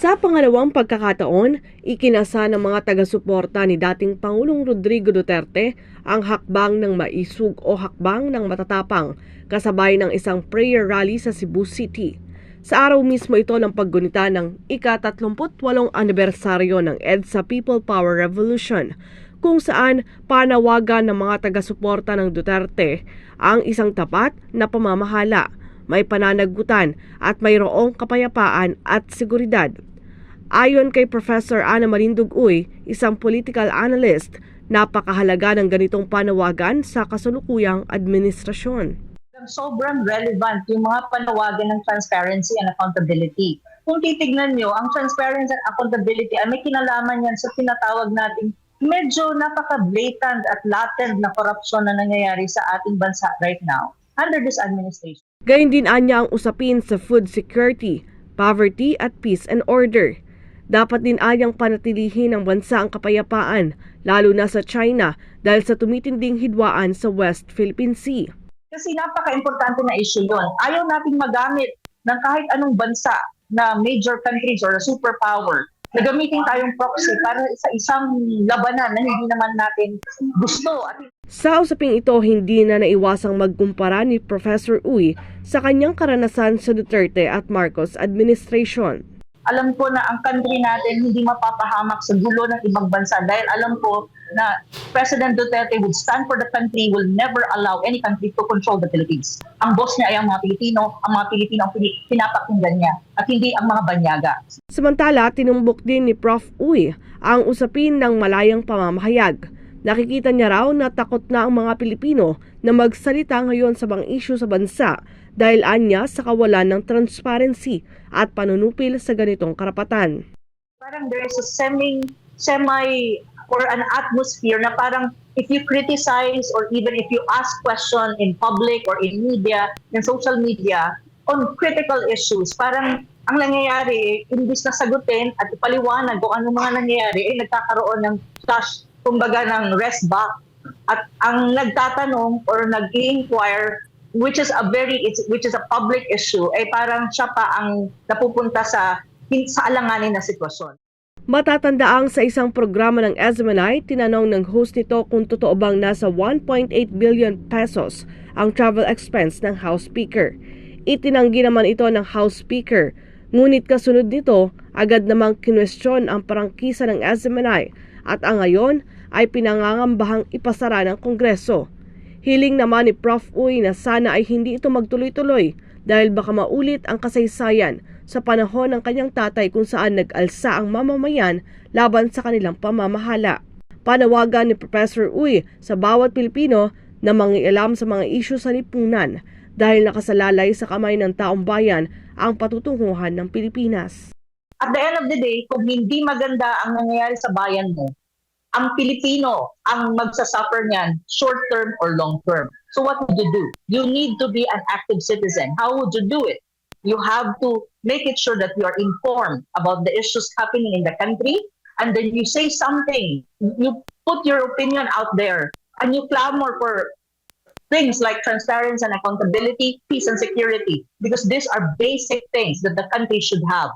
Sa pangalawang pagkakataon, ikinasa ng mga taga-suporta ni dating Pangulong Rodrigo Duterte ang hakbang ng maisug o hakbang ng matatapang kasabay ng isang prayer rally sa Cebu City. Sa araw mismo ito ng paggunita ng ika-38 anibersaryo ng EDSA People Power Revolution kung saan panawagan ng mga taga-suporta ng Duterte ang isang tapat na pamamahala, may pananagutan at mayroong kapayapaan at seguridad. Ayon kay Professor Ana Marindug Uy, isang political analyst, napakahalaga ng ganitong panawagan sa kasalukuyang administrasyon. sobrang relevant yung mga panawagan ng transparency and accountability. Kung titignan nyo, ang transparency and accountability ay may kinalaman yan sa tinatawag nating medyo napaka-blatant at latent na korupsyon na nangyayari sa ating bansa right now under this administration. Gayun din anya ang usapin sa food security, poverty at peace and order. Dapat din anyang panatilihin ng bansa ang kapayapaan, lalo na sa China dahil sa tumitinding hidwaan sa West Philippine Sea. Kasi napaka-importante na issue yun. Ayaw nating magamit ng kahit anong bansa na major countries or superpower na gamitin tayong proxy para sa isang labanan na hindi naman natin gusto. Sa usaping ito, hindi na naiwasang magkumpara ni Professor Uy sa kanyang karanasan sa Duterte at Marcos administration. Alam ko na ang country natin hindi mapapahamak sa gulo ng ibang bansa dahil alam ko na President Duterte would stand for the country, will never allow any country to control the Philippines. Ang boss niya ay ang mga Pilipino, ang mga Pilipino ang pinapakinggan niya at hindi ang mga banyaga. Samantala, tinumbok din ni Prof. Uy ang usapin ng malayang pamamahayag. Nakikita niya raw na takot na ang mga Pilipino na magsalita ngayon sa mga isyu sa bansa dahil anya sa kawalan ng transparency at panunupil sa ganitong karapatan. Parang there is a semi, semi or an atmosphere na parang if you criticize or even if you ask question in public or in media, in social media, on critical issues, parang ang nangyayari, imbis na sagutin at ipaliwanag kung ano mga nangyayari, ay nagkakaroon ng flash, kumbaga ng rest back. At ang nagtatanong or nag-inquire which is a very it's, which is a public issue ay parang siya pa ang napupunta sa sa alanganin na sitwasyon. Matatandaang sa isang programa ng SMNI, tinanong ng host nito kung totoo bang nasa 1.8 billion pesos ang travel expense ng House Speaker. Itinanggi naman ito ng House Speaker, ngunit kasunod nito, agad namang kinwestiyon ang parangkisa ng SMNI at ang ngayon ay pinangangambahang ipasara ng Kongreso. Hiling naman ni Prof. Uy na sana ay hindi ito magtuloy-tuloy dahil baka maulit ang kasaysayan sa panahon ng kanyang tatay kung saan nag-alsa ang mamamayan laban sa kanilang pamamahala. Panawagan ni Professor Uy sa bawat Pilipino na mangialam sa mga isyu sa lipunan dahil nakasalalay sa kamay ng taong bayan ang patutunguhan ng Pilipinas. At the end of the day, kung hindi maganda ang nangyayari sa bayan mo, ang Pilipino ang magsasuffer niyan short term or long term. So what would you do? You need to be an active citizen. How would you do it? You have to make it sure that you are informed about the issues happening in the country and then you say something. You put your opinion out there and you clamor for things like transparency and accountability, peace and security because these are basic things that the country should have.